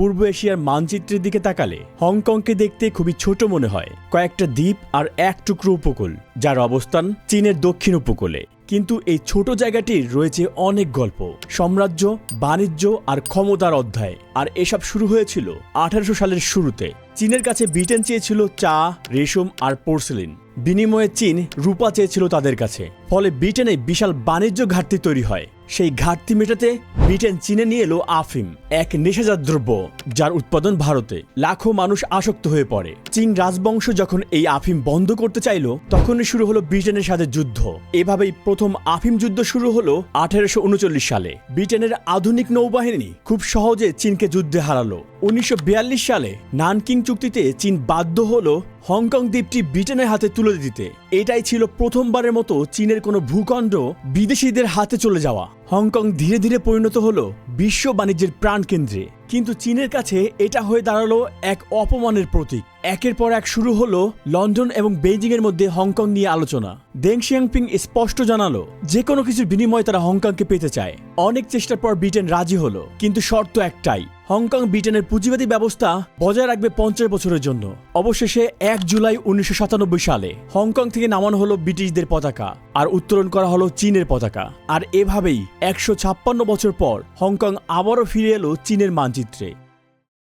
পূর্ব এশিয়ার মানচিত্রের দিকে তাকালে হংকংকে দেখতে খুবই ছোট মনে হয়। কয়েকটা দ্বীপ আর এক টুকরো উপকূল, যার অবস্থান চীনের দক্ষিণ উপকূলে। কিন্তু এই ছোট জায়গাটির রয়েছে অনেক গল্প, সাম্রাজ্য, বাণিজ্য আর ক্ষমতার অধ্যায়। আর এসব শুরু হয়েছিল আঠারোশো সালের শুরুতে। চীনের কাছে ব্রিটেন চেয়েছিল চা, রেশম আর পোর্সেলিন। বিনিময়ে চীন রূপা চেয়েছিল তাদের কাছে। ফলে ব্রিটেনে বিশাল বাণিজ্য ঘাটতি তৈরি হয়। সেই ঘাটতি মেটাতে ব্রিটেন চীনে নিয়ে এলো আফিম, এক নেশাজাত দ্রব্য যার উৎপাদন ভারতে। লাখো মানুষ আসক্ত হয়ে পড়ে। চীন রাজবংশ যখন এই আফিম বন্ধ করতে চাইল, তখনই শুরু হলো ব্রিটেনের সাথে যুদ্ধ। এভাবেই প্রথম আফিম যুদ্ধ শুরু হলো আঠারোশো সালে। ব্রিটেনের আধুনিক নৌবাহিনী খুব সহজে চীনকে যুদ্ধে হারালো। উনিশশো বিয়াল্লিশ সালে নানকিং চুক্তিতে চীন বাধ্য হলো হংকং দ্বীপটি ব্রিটেনের হাতে তুলে দিতে। এটাই ছিল প্রথমবারের মতো চীনের কোনো ভূখণ্ড বিদেশিদের হাতে চলে যাওয়া। হংকং ধীরে ধীরে পরিণত হলো বিশ্ব বাণিজ্যের প্রাণকেন্দ্রে। কিন্তু চীনের কাছে এটা হয়ে দাঁড়াল এক অপমানের প্রতীক। একের পর এক শুরু হলো লন্ডন এবং বেইজিং এর মধ্যে হংকং নিয়ে আলোচনা। দেং শিয়াংপিং স্পষ্ট জানালো যে কোনো কিছুর বিনিময়ে তারা হংকংকে পেতে চায়। অনেক চেষ্টার পর ব্রিটেন রাজি হলো, কিন্তু শর্ত একটাই হংকং ব্রিটেনের পুঁজিবাদী ব্যবস্থা বজায় রাখবে পঞ্চাশ বছরের জন্য। অবশেষে এক জুলাই উনিশশো সাতানব্বই সালে হংকং থেকে নামানো হলো ব্রিটিশদের পতাকা আর উত্তোলন করা হলো চীনের পতাকা। আর এভাবেই একশো ছাপ্পান্ন বছর পর হংকং আবারও ফিরে এলো চীনের মানচিত্রে।